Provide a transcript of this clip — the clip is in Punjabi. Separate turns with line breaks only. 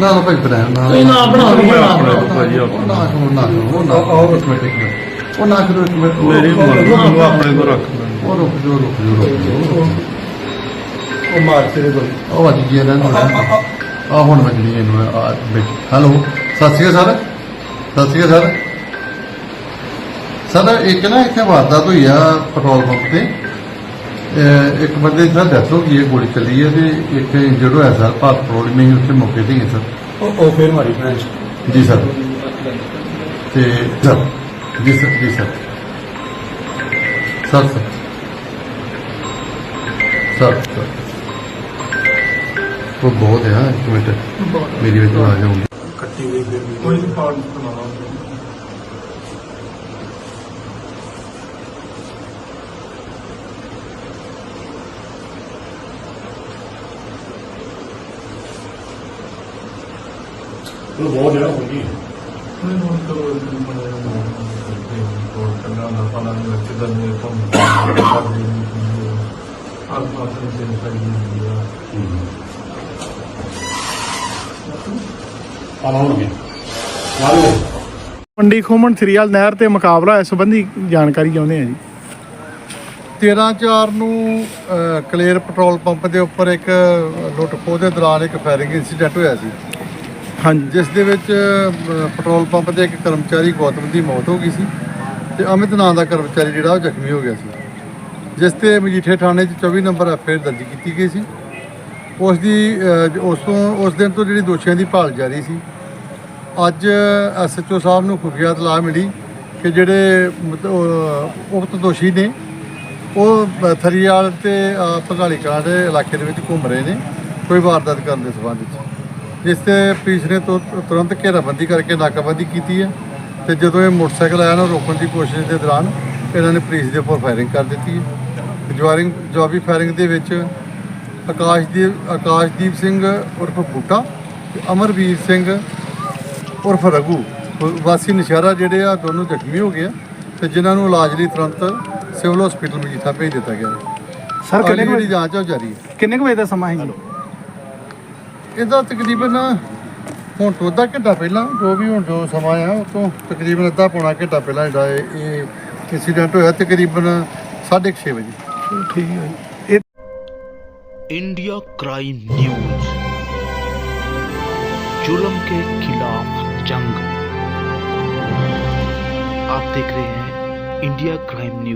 ਨਾ ਨਾ ਭਾਈ ਬਣਾ ਨਾ।
ਤੁਸੀਂ ਨਾ
ਨਾ ਬਣਾਓ,
ਬਣਾਓ,
ਭਾਈ ਉਹ ਨਾ ਕਰੋ ਨਾ ਕਰੋ ਉਹ ਨਾ ਉਹ ਇੱਕ ਮਿੰਟ ਇੱਕ ਮਿੰਟ। ਉਹ ਨਾ ਕਰੋ ਇੱਕ ਮਿੰਟ। ਉਹ-
ਮੇਰੀ
ਉਹ-
ਮਰਜ਼ੀ ਨੂੰ ਆਪਣੇ ਕੋਲ ਰੱਖ ਲੈਣਾ
ਉਹ ਰੁਕ ਜਾਓ ਰੁਕ ਜਾਓ ਰੁਕ ਜਾਓ
ਉਹ ਮਾਰ ਤੇਰੇ ਕੋਲ।
ਉਹ ਵੱਜ ਗਿਆ ਨਾ ਆ ਹੁਣ ਵੱਜਣੀ ਇਹਨੂੰ ਆ ਹੈਲੋ ਸਤਿ ਸ਼੍ਰੀ ਅਕਾਲ ਸਰ। ਸਤਿ ਸ਼੍ਰੀ ਅਕਾਲ ਸਰ। ਸਰ ਇੱਕ ਨਾ ਇੱਥੇ ਵਾਰਦਾਤ ਹੋਈ ਆ ਪੈਟਰੋਲ ਪੰਪ ਤੇ। ਇੱਕ ਬੰਦੇ ਦੀ ਸਰ ਡੈਥ ਹੋ ਗਈ ਹੈ ਗੋਲੀ ਚੱਲੀ ਹੈ ਤੇ ਇੱਕ ਇੰਜਰਡ ਹੋਇਆ ਸਰ ਭਾਰਤ ਪੈਟਰੋਲ ਮੈਂ ਉੱਥੇ ਮੌਕੇ ਤੇ ਹੀ ਹਾਂ ਸਰ।
ਉਹ ਉਹ ਫੇਰ ਮਾਰੀ ਫਰੈਂਚ
ਜੀ। ਸਰ। ਤੇ sir ji sir ji sir. Sir sir. Sir sir. ਉਹ ਬਹੁਤ ਹੈ ਹਾਂ, ਇੱਕ ਮਿੰਟ। ਮੇਰੀ ਵਿੱਚ ਆ ਜਾਊਂਗੀ
ਕੱਟੀ ਗਈ ਫਿਰ
ਕੋਈ ਪਾੜ ਬਣਾਉਣਾ
ਉਹ ਬਹੁਤ ਜਗ੍ਹਾ ਹੋ ਗਈ।
ਨਹੀਂ ਹੁਣ ਤਾਂ ਨਹੀਂ ਉਹ ਕੰਨਾਂ ਦਾ ਪਾਣਾ ਨਹੀਂ ਕਿਦਾਂ ਨੇ ਕੰਮ ਕਰਦੇ ਨੇ ਆਲ ਪਾਸੇ ਦੇ ਸਾਈਡ ਦੀ ਆ।
ਮੰਡੀ ਖੋਮਣ ਸਰੀਆਲ ਨਹਿਰ ਤੇ ਮੁਕਾਬਲਾ ਇਸ ਸੰਬੰਧੀ ਜਾਣਕਾਰੀ ਚਾਹੁੰਦੇ ਆ ਜੀ।
13 ਚਾਰ ਨੂੰ ਅਹ, ਕਲੇਰ ਪੈਟਰੋਲ ਪੰਪ ਦੇ ਉੱਪਰ ਇੱਕ ਲੁੱਟ ਖੋਹ ਦੇ ਦੌਰਾਨ ਇੱਕ ਫਾਇਰਿੰਗ ਇਨਸੀਡੈਂਟ ਹੋਇਆ ਸੀ।
ਹਾਂਜੀ
ਜਿਸ ਦੇ ਵਿੱਚ ਪੈਟਰੋਲ ਪੰਪ ਦੇ ਇੱਕ ਕਰਮਚਾਰੀ ਗੌਤਮ ਦੀ ਮੌਤ ਹੋ ਗਈ ਸੀ ਤੇ ਅਮਿਤ ਨਾਂ ਦਾ ਕਰਮਚਾਰੀ ਜਿਹੜਾ ਉਹ ਜ਼ਖਮੀ ਹੋ ਗਿਆ ਸੀ। ਜਿਸ ਤੇ ਮਜੀਠੇ ਥਾਣੇ 'ਚ 24 ਨੰਬਰ ਐਫਆਈਆਰ ਦਰਜ ਕੀਤੀ ਗਈ ਸੀ। ਉਸ ਦੀ ਉਸ ਤੋਂ ਉਸ ਦਿਨ ਤੋਂ ਜਿਹੜੀ ਦੋਸ਼ੀਆਂ ਦੀ ਭਾਲ ਜਾਰੀ ਸੀ। ਅੱਜ ਐਸਐਚਓ ਸਾਹਿਬ ਨੂੰ ਖੁਫੀਆ ਇਤਲਾਹ ਮਿਲੀ ਕਿ ਜਿਹੜੇ ਉਕਤ ਦੋਸ਼ੀ ਨੇ ਉਹ ਥਰੀਆਲ ਥਰੀਵਾਲ ਤੇ ਅਹ, ਕਲਾਂ ਦੇ ਇਲਾਕੇ ਦੇ ਵਿੱਚ ਘੁੰਮ ਰਹੇ ਨੇ ਕੋਈ ਵਾਰਦਾਤ ਕਰਨ ਦੇ ਸਬੰਧ ਵਿੱਚ ਜਿਸ ਤੇ ਪੁਲਿਸ ਨੇ ਤੁ- ਤੁਰੰਤ ਘੇਰਾਬੰਦੀ ਕਰਕੇ ਨਾਕਾਬੰਦੀ ਕੀਤੀ ਹੈ ਤੇ ਜਦੋਂ ਇਹ ਮੋਟਰਸਾਈਕਲ ਆਇਆ ਨਾ ਰੋਕਣ ਦੀ ਕੋਸ਼ਿਸ਼ ਦੇ ਦੌਰਾਨ ਇਹਨਾਂ ਨੇ ਪੁਲਿਸ ਦੇ ਉੱਪਰ ਫਾਇਰਿੰਗ ਕਰ ਦਿੱਤੀ ਹੈ। ਜਵਾਰਿੰਗ ਜਵਾਬੀ ਫਾਇਰਿੰਗ ਦੇ ਵਿੱਚ ਆਕਾਸ਼ਦੀਪ ਆਕਾਸ਼ਦੀਪ ਸਿੰਘ ਉਰਫ ਬੂਟਾ ਤੇ ਅਮਰਵੀਰ ਸਿੰਘ ਉਰਫ ਰਘੂ ਵਾਸੀ ਨਸ਼ਹਿਰਾ ਜਿਹੜੇ ਆ ਦੋਨੋਂ ਜ਼ਖਮੀ ਹੋ ਗਏ ਆ ਤੇ ਜਿਨ੍ਹਾਂ ਨੂੰ ਇਲਾਜ ਲਈ ਤੁਰੰਤ ਸਿਵਲ ਹਸਪੀਟਲ ਮਜੀਠਾ ਭੇਜ ਦਿੱਤਾ ਗਿਆ
ਸਰ ਕਿੰਨੇ ਵਜੇ
ਜਾਂਚ ਆ ਉਹ ਜਾਰੀ ਹੈ।
ਕਿੰਨੇ ਕੁ ਵਜੇ ਦਾ ਸਮਾਂ ਹੈ ਜੀ?
ਇਹਦਾ ਤਕਰੀਬਨ ਹੁਣ ਤੋਂ ਅੱਧਾ ਘੰਟਾ ਪਹਿਲਾਂ ਜੋ ਵੀ ਹੁਣ ਜੋ ਸਮਾਂ ਆ ਉਹ ਤੋਂ ਤਕਰੀਬਨ ਅੱਧਾ ਪੌਣਾ ਘੰਟਾ ਪਹਿਲਾਂ ਜਿਹੜਾ ਇਹ- ਇਹ ਇਨਸੀਡੈਂਟ ਹੋਇਆ ਤਕਰੀਬਨ 6:30 ਵਜੇ
ਠੀਕ ਹੈ ਜੀ ਇਹ
इंडिया क्राइम न्यूज जुल्म के खिलाफ जंग आप देख रहे हैं इंडिया क्राइम न्यूज